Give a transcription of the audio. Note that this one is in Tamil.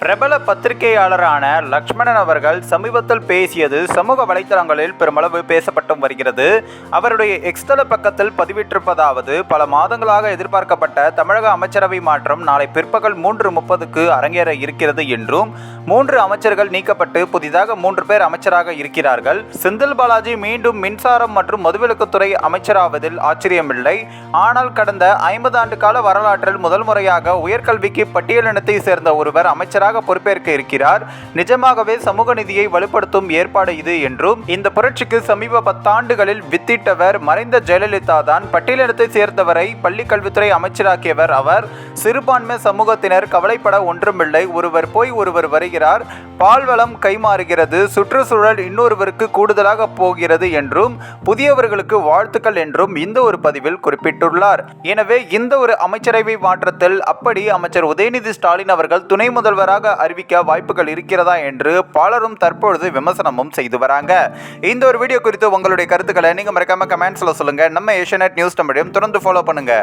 பிரபல பத்திரிகையாளரான லக்ஷ்மணன் அவர்கள் சமீபத்தில் பேசியது சமூக வலைத்தளங்களில் பெருமளவு பேசப்பட்டும் வருகிறது. அவருடைய எக்ஸ்தல பக்கத்தில் பதிவிட்டிருப்பதாவது பல மாதங்களாக எதிர்பார்க்கப்பட்ட தமிழக அமைச்சரவை மாற்றம் நாளை பிற்பகல் மூன்று முப்பதுக்கு அரங்கேற இருக்கிறது என்றும் மூன்று அமைச்சர்கள் நீக்கப்பட்டு புதிதாக மூன்று பேர் அமைச்சராக இருக்கிறார்கள். செந்தில் பாலாஜி மீண்டும் மின்சாரம் மற்றும் மதுவிலக்குத்துறை அமைச்சராவதில் ஆச்சரியமில்லை. ஆனால் கடந்த ஐம்பது ஆண்டு கால வரலாற்றில் முதல் முறையாக உயர்கல்விக்கு பட்டியலினத்தை சேர்ந்த ஒருவர் அமைச்சர் அமைச்சராக பொறுப்பேற்க இருக்கிறார். நிஜமாகவே சமூக நிதியை வலுப்படுத்தும் ஏற்பாடு இது என்றும் இந்த புரட்சிக்கு சமீப பத்தாண்டுகளில் வித்திட்டவர் மறைந்த ஜெயலலிதா தான். பட்டியலினத்தை சேர்ந்தவரை பள்ளி கல்வித்துறை அமைச்சராக்கியவர் அவர். சிறுபான்மை சமூகத்தினர் கவலைப்பட ஒன்றுமில்லை. ஒருவர் போய் ஒருவர் வருகிறார். பால்வளம் கைமாறுகிறது. சுற்றுச்சூழல் இன்னொருவருக்கு கூடுதலாக போகிறது என்றும் புதியவர்களுக்கு வாழ்த்துக்கள் என்றும் இந்த ஒரு பதிவில் குறிப்பிட்டுள்ளார். எனவே இந்த ஒரு அமைச்சரவை மாற்றத்தில் அப்படி அமைச்சர் உதயநிதி ஸ்டாலின் அவர்கள் துணை முதல்வர் வேட்பாளராக அறிவிக்க வாய்ப்புகள் இருக்கிறதா என்று பலரும் தற்பொழுது விமர்சனமும் செய்து வராங்க. இந்த ஒரு வீடியோ குறித்து உங்களுடைய கருத்துக்களை நீங்க மறக்காம கமெண்ட்ஸ்ல சொல்லுங்க. நம்ம ஏஷியநெட் நியூஸ் தமிழையும் தொடர்ந்து ஃபாலோ பண்ணுங்க.